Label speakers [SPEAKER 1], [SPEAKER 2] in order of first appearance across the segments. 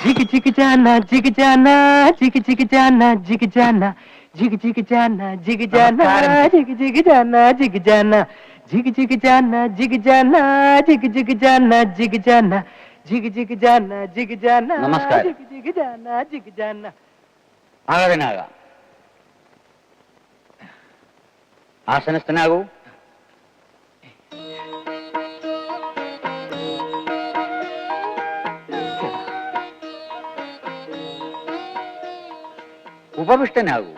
[SPEAKER 1] Jig ജിഗ് ജാന ജിഗ് ജാന ജിഗ് ജിഗ് ജാന ജിഗ് ജാന ജിഗ് ജിഗ് ജാന ജിഗ് ജാന ജിഗ് ജിഗ് ജാന ജിഗ് ജാന ജിഗ് ജിഗ് ജാന ജിഗ് ജാന ജിഗ് ജിഗ് ജാന ജിഗ് ജാന ജിഗ് ജിഗ് ജാന ജിഗ് ജാന
[SPEAKER 2] നമസ്കാരം.
[SPEAKER 1] ജിഗ് ജിഗ് ജാന ജിഗ് ജാന
[SPEAKER 2] ആഗതനാകാം ആസനസ്ഥനാകൂ ഉപവിഷ്ടനാകൂ.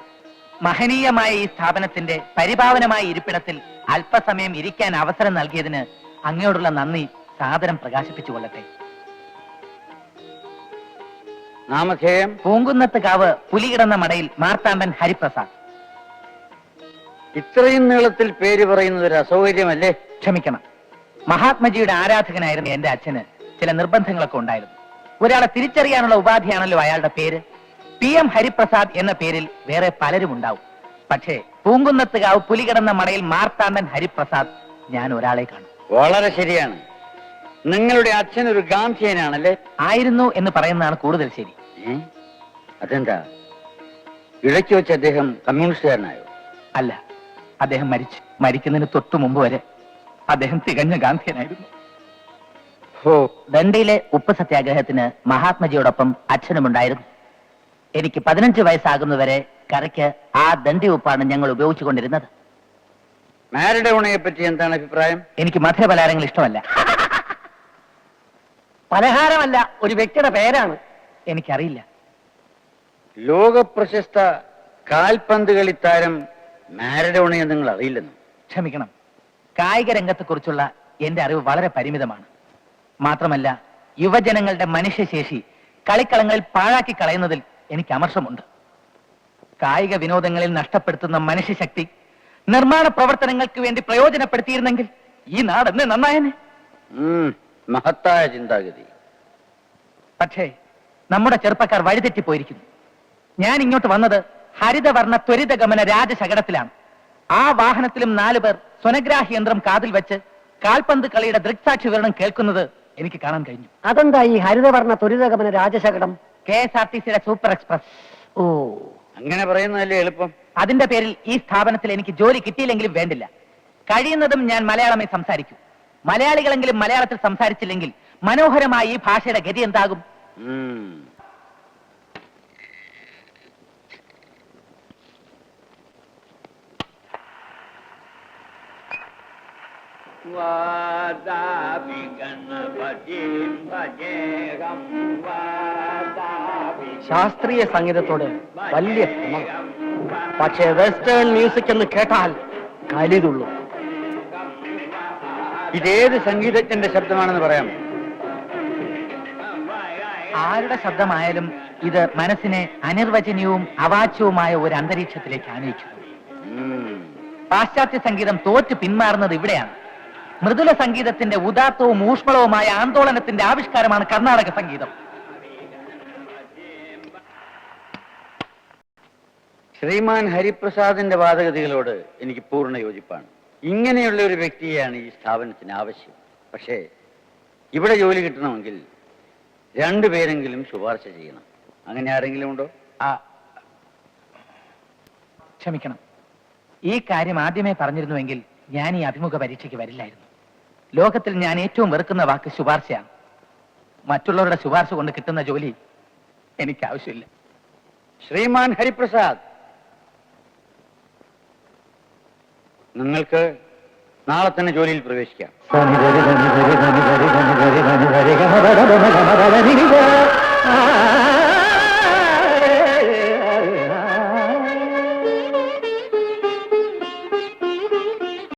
[SPEAKER 3] മഹനീയമായ ഈ സ്ഥാപനത്തിന്റെ പരിപാവനമായ ഇരിപ്പിടത്തിൽ അല്പസമയം ഇരിക്കാൻ അവസരം നൽകിയതിന് അങ്ങയോടുള്ള നന്ദി സാദരം പ്രകാശിപ്പിച്ചു കൊള്ളട്ടെ.
[SPEAKER 2] നാമധേയം.
[SPEAKER 3] പൂങ്കുന്നത്ത് കാവ് പുലികിടന്ന മടയിൽ മാർത്താമ്പൻ ഹരിപ്രസാദ്.
[SPEAKER 2] ഇത്രയും നീളത്തിൽ പേര് പറയുന്നത് ഒരു അസൗകര്യമല്ലേ?
[SPEAKER 3] ക്ഷമിക്കണം. മഹാത്മജിയുടെ ആരാധകനായിരുന്നു എന്റെ അച്ഛന് ചില നിർബന്ധങ്ങളൊക്കെ ഉണ്ടായിരുന്നു. ഒരാളെ തിരിച്ചറിയാനുള്ള ഉപാധിയാണല്ലോ അയാളുടെ പേര്. പി എം ഹരിപ്രസാദ് എന്ന പേരിൽ വേറെ പലരും ഉണ്ടാവും. പക്ഷേ പൂങ്കുന്നത്ത് കാവ് പുലികിടന്ന മടയിൽ മാർത്താണ്ഡൻ ഹരിപ്രസാദ് ഞാൻ ഒരാളെ കാണും.
[SPEAKER 2] വളരെ ശരിയാണ്. നിങ്ങളുടെ അച്ഛൻ ഒരു ഗാന്ധിയനാണല്ലേ
[SPEAKER 3] ആയിരുന്നു എന്ന് പറയുന്നതാണ് കൂടുതൽ ശരി?
[SPEAKER 2] അതെന്താ? ഇടയ്ക്ക് വെച്ച് അദ്ദേഹം കമ്മ്യൂണിസ്റ്റുകാരനായോ?
[SPEAKER 3] അല്ല അദ്ദേഹം മരിച്ചു. മരിക്കുന്നതിന് തൊട്ടു മുമ്പ് വരെ അദ്ദേഹം തികഞ്ഞ ഗാന്ധിയനായിരുന്നു. ദണ്ഡിയിലെ ഉപ്പ് സത്യാഗ്രഹത്തിന് മഹാത്മജിയോടൊപ്പം അച്ഛനുമുണ്ടായിരുന്നു. എനിക്ക് പതിനഞ്ച് വയസ്സാകുന്നവരെ കരയ്ക്ക് ആ ദണ്ഡി ഉപ്പാണ് ഞങ്ങൾ ഉപയോഗിച്ചുകൊണ്ടിരുന്നത്.
[SPEAKER 2] മാരഡോണയെ പറ്റി എന്താണ് അഭിപ്രായം?
[SPEAKER 3] എനിക്ക് മധുരപലഹാരങ്ങൾ ഇഷ്ടമല്ല. പലഹാരമല്ല ഒരു വ്യക്തിയുടെ പേരാണ്. എനിക്കറിയില്ല.
[SPEAKER 2] ലോക പ്രശസ്ത കാൽപന്ത് താരം മാരഡോണയെ നിങ്ങൾ അറിയില്ലെന്നു?
[SPEAKER 3] ക്ഷമിക്കണം. കായിക രംഗത്തെക്കുറിച്ചുള്ള എന്റെ അറിവ് വളരെ പരിമിതമാണ്. മാത്രമല്ല യുവജനങ്ങളുടെ മനുഷ്യശേഷി കളിക്കളങ്ങളിൽ പാഴാക്കി കളയുന്നതിൽ എനിക്ക് അമർഷമുണ്ട് കായിക വിനോദങ്ങളിൽ നഷ്ടപ്പെടുത്തുന്ന മനുഷ്യശക്തി നിർമ്മാണ പ്രവർത്തനങ്ങൾക്ക് വേണ്ടി പ്രയോജനപ്പെടുത്തിയിരുന്നെങ്കിൽ ഈ നാടെന്ന് നന്നായനെ.
[SPEAKER 2] ഉം, മഹത്തായ ചിന്താഗതി.
[SPEAKER 3] പക്ഷേ നമ്മുടെ ചെറുപ്പക്കാർ വഴിതെറ്റിപ്പോയിരിക്കുന്നു. ഞാൻ ഇങ്ങോട്ട് വന്നത് ഹരിതവർണ ത്വരിതഗമന രാജശകടത്തിലാണ്. ആ വാഹനത്തിലും നാലു പേർ സ്വനഗ്രാഹി യന്ത്രം കാതിൽ വെച്ച് കാൽപന്ത് കളിയുടെ ദൃക്സാക്ഷി വിവരണം കേൾക്കുന്നത് എനിക്ക് കാണാൻ കഴിഞ്ഞു.
[SPEAKER 1] അതെന്താ ഈ ഹരിതവർണ ത്വരിതഗമന രാജശകടം?
[SPEAKER 3] കെ എസ് ആർ ടി സിയുടെ സൂപ്പർ എക്സ്പ്രസ്.
[SPEAKER 1] ഓ.
[SPEAKER 2] അങ്ങനെ പറയുന്നതല്ലേ എളുപ്പം?
[SPEAKER 3] അതിന്റെ പേരിൽ ഈ സ്ഥാപനത്തിൽ എനിക്ക് ജോലി കിട്ടിയില്ലെങ്കിലും വേണ്ടില്ല. കഴിയുന്നതും ഞാൻ മലയാളമേ സംസാരിക്കൂ. മലയാളികളെങ്കിലും മലയാളത്തിൽ സംസാരിച്ചില്ലെങ്കിൽ മനോഹരമായ ഈ ഭാഷയുടെ ഗതി എന്താകും?
[SPEAKER 1] ശാസ്ത്രീയ സംഗീതത്തോട് വലിയ ഭ്രമം പക്ഷേ വെസ്റ്റേൺ മ്യൂസിക് എന്ന് കേട്ടാൽ കലിതുള്ളൂ.
[SPEAKER 2] ഇതേത് സംഗീതജ്ഞന്റെ ശബ്ദമാണെന്ന് പറയാം.
[SPEAKER 3] ആരുടെ ശബ്ദമായാലും ഇത് മനസ്സിനെ അനിർവചനീയവും അവാച്യവുമായ ഒരു അന്തരീക്ഷത്തിലേക്ക് ആനയിച്ചു. പാശ്ചാത്യ സംഗീതം തോറ്റ് പിന്മാറുന്നത് ഇവിടെയാണ്. മൃദുല സംഗീതത്തിന്റെ ഉദാത്തവും ഊഷ്മളവുമായ ആന്തോളനത്തിന്റെ ആവിഷ്കാരമാണ് കർണാടക സംഗീതം.
[SPEAKER 2] ശ്രീമാൻ ഹരിപ്രസാദിന്റെ വാദഗതികളോട് എനിക്ക് പൂർണ യോജിപ്പാണ്. ഇങ്ങനെയുള്ള ഒരു വ്യക്തിയെയാണ് ഈ സ്ഥാപനത്തിന് ആവശ്യം. പക്ഷേ ഇവിടെ ജോലി കിട്ടണമെങ്കിൽ രണ്ടുപേരെങ്കിലും ശുപാർശ ചെയ്യണം. അങ്ങനെ ആരെങ്കിലും ഉണ്ടോ?
[SPEAKER 3] ആ, ക്ഷമിക്കണം. ഈ കാര്യം ആദ്യമേ പറഞ്ഞിരുന്നുവെങ്കിൽ ഞാൻ ഈ അഭിമുഖ പരീക്ഷയ്ക്ക് വരില്ലായിരുന്നു. ലോകത്തിൽ ഞാൻ ഏറ്റവും വെറുക്കുന്ന വാക്ക് ശുപാർശയാണ് മറ്റുള്ളവരുടെ ശുപാർശ കൊണ്ട് കിട്ടുന്ന ജോലി എനിക്ക് ആവശ്യമില്ല
[SPEAKER 2] ശ്രീമാൻ ഹരിപ്രസാദ് നിങ്ങൾക്ക് നാളെ തന്നെ ജോലിയിൽ പ്രവേശിക്കാം ആ